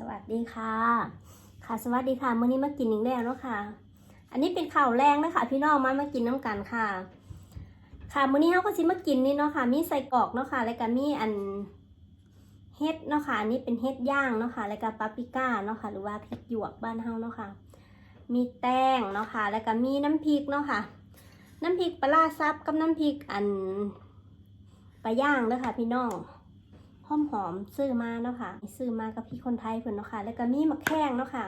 สวัสดีค่ะ ค่ะสวัสดีค่ะเมื้อนี้มากินอีกแล้วเนาะค่ะ อันนี้เป็นข้าวแรงนะคะพี่น้องมามากินน้ำกันค่ะ ค่ะเมื้อนี้เราก็สิมากินนี่เนาะค่ะ มีใส่กรอกเนาะค่ะ แล้วก็มีอันเฮ็ดเนาะค่ะ อันนี้เป็นเฮ็ดย่างเนาะค่ะ แล้วก็ปาปริก้าเนาะค่ะ หรือว่าพริกหยวกบ้านเฮาเนาะค่ะ มีแป้งเนาะค่ะ แล้วก็มีน้ำพริกเนาะค่ะ น้ำพริกปลาร้าซับกับน้ำพริกอันปลาย่างเด้อค่ะ พี่น้อง หอมหอมซื้อมาเนาะค่ะซื้อมากับพี่คนไทยเพิ่นเนาะค่ะ แล้วก็มีมะแข้งเนาะค่ะ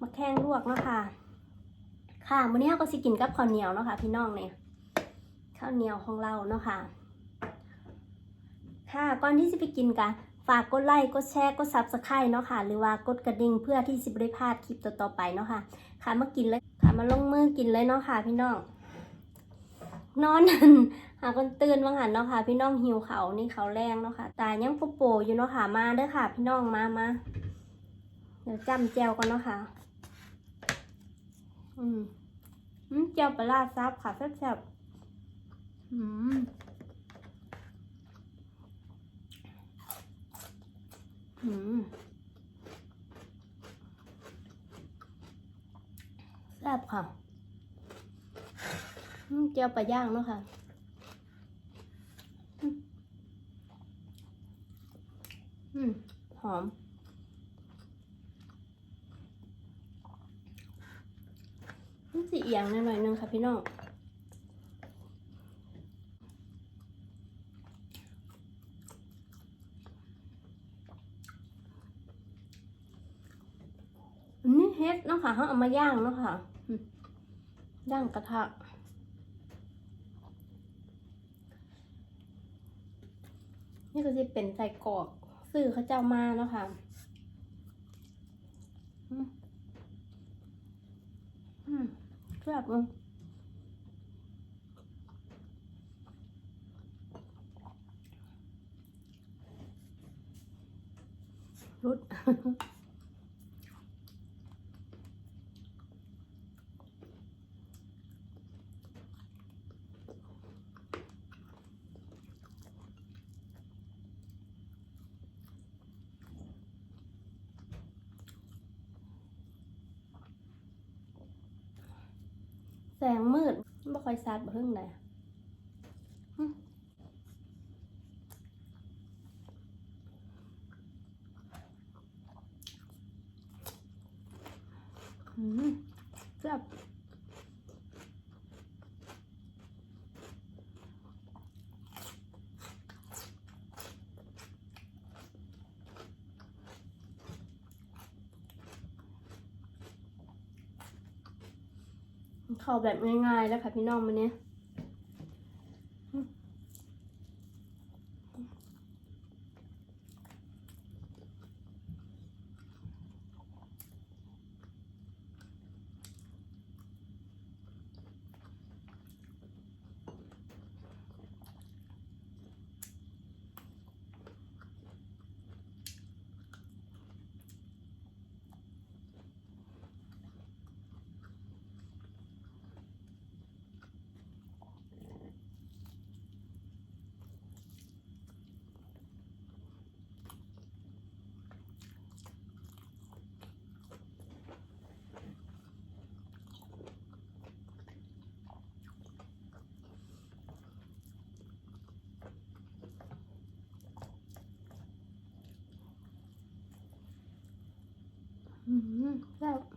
มะแข้งลวกเนาะค่ะ ค่ะมื้อนี้เราก็สิกินกับข้าวเหนียวเนาะค่ะ พี่น้องเนี่ยข้าวเหนียวของเราเนาะค่ะ ค่ะก่อนที่จะไปกินกันฝากกดไลค์ กดแชร์ กดซับสไครต์เนาะค่ะ หรือว่ากดกระดิ่งเพื่อที่จะไม่ได้พลาดคลิปต่อๆไปเนาะค่ะ ค่ะมากินเลย ค่ะมาลงมือกินเลยเนาะค่ะ พี่น้อง นอนนั่นหาคนตื่นบางหันเนาะค่ะ พี่น้องหิวเขานี่เขาแรงเนาะค่ะตายังโปโปอยู่เนาะค่ะ มาเด้อค่ะ พี่น้องมามาเดี๋ยวจำแจวกันเนาะค่ะ อืมอืมแจวปลาร้าซับค่ะแซ่บๆอืมอืมแซ่บค่ะ อืมแจวปลาย่างเนาะค่ะอืมหอม มันสีเอียงหน่อยนึงค่ะพี่น้องนนี้เฮ็ดเนาะค่ะเขาเอามาย่างเนาะค่ะย่างกระทะ นี่ก็จะเป็นใส่กรอกซื้อเขาเจ้ามาเนาะค่ะอืมอืมแบบรุด งมืดไม่ค่อยซัดบ่เพิ่งเลยอืมแซ่บเข้าแบบง่ายๆแล้วค่ะพี่น้องมันเนี้ย อืม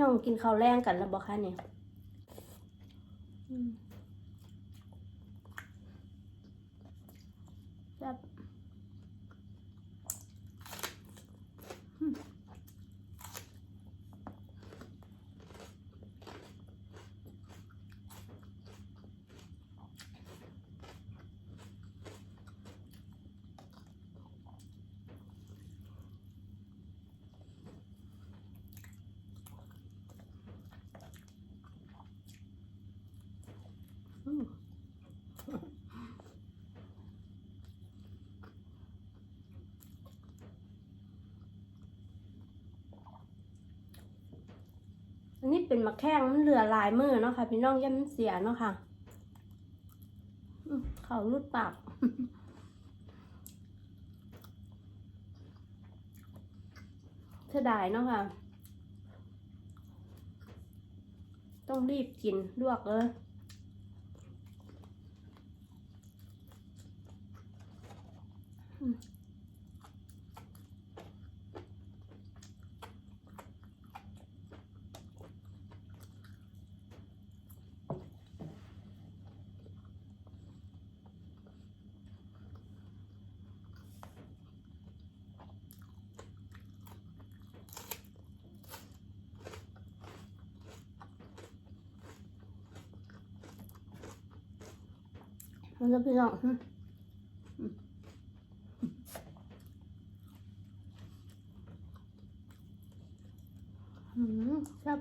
น้องกินข้าวแรงกันแล้วบอกคะเนี่ย อันนี้เป็นมะแข้งมันเหลือลายมือเนาะค่ะ พี่น้องย่ามันเสียเนาะค่ะเขารุดปากเสียดายเนาะค่ะ ต้องรีบกินลวกเลยอืม มันจะพี่น้องอืมอืมอืมครับ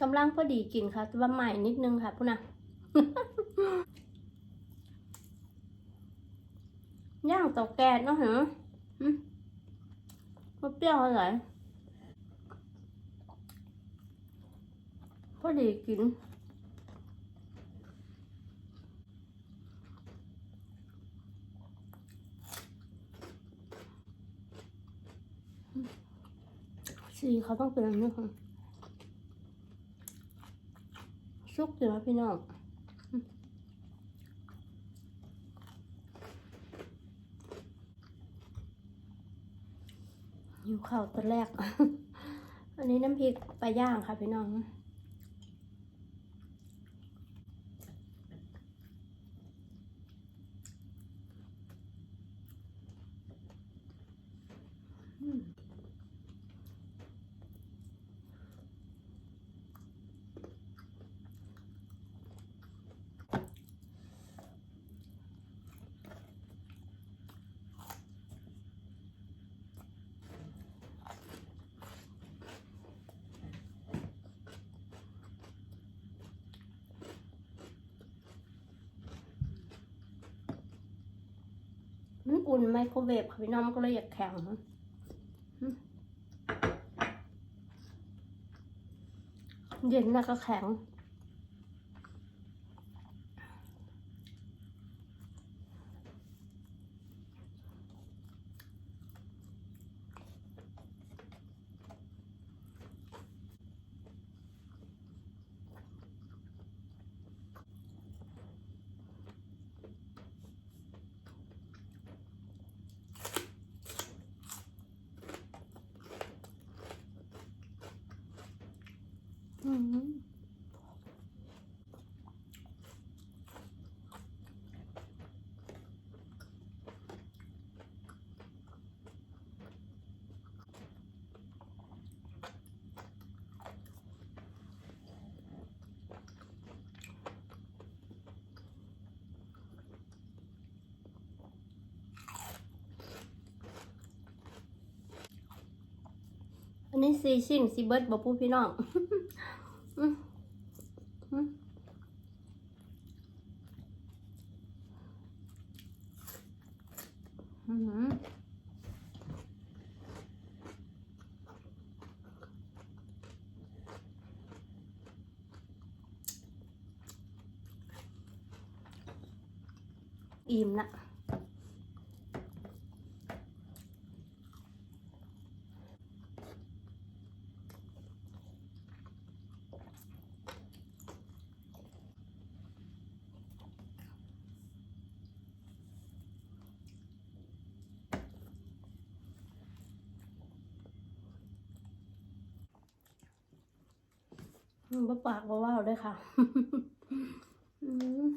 กำลังพอดีกินค่ะแต่ว่าใหม่นิดนึงค่ะพุ่นนะย่างตาแก๊สเนาะเหรออืมมันเปรี้ยวอะไรพอดีกินสีเขาต้องเป็นอันนี้ค่ะ ซุกอยู่นะพี่น้องอยู่ข้าวตัวแรก อันนี้น้ำพริกปลาย่างค่ะพี่น้อง อืม มัน อุ่นไมโครเวฟค่ะพี่น้องก็เลยอยากแข็งเย็นแล้วก็แข็ง อืม อันนี้ซีซิ่งซีเบิร์ดบอกพูดพี่น้องอืมอืมอืมอิ่มละ บ่ปากบ่ว่าวด้วยค่ะ อืม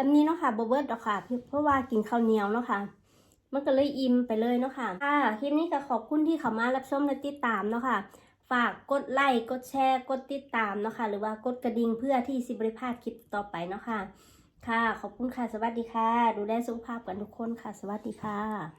สำนี้เนาะค่ะบเบิร์ดดอกค่ะ เพราะว่ากินข้าวเหนียวเนาะค่ะมันก็เลยอิ่มไปเลยเนาะค่ะค่ะคลิปนี้ก็ขอบคุณที่เข้ามารับชมและติดตามเนาะค่ะ ฝากกดไลค์กดแชร์กดติดตามเนาะค่ะ หรือว่ากดกระดิ่งเพื่อที่สิบริพาดคลิปต่อไปเนาะค่ะ ค่ะ ขอบคุณค่ะ สวัสดีค่ะ ดูแลสุขภาพกันทุกคนค่ะ สวัสดีค่ะ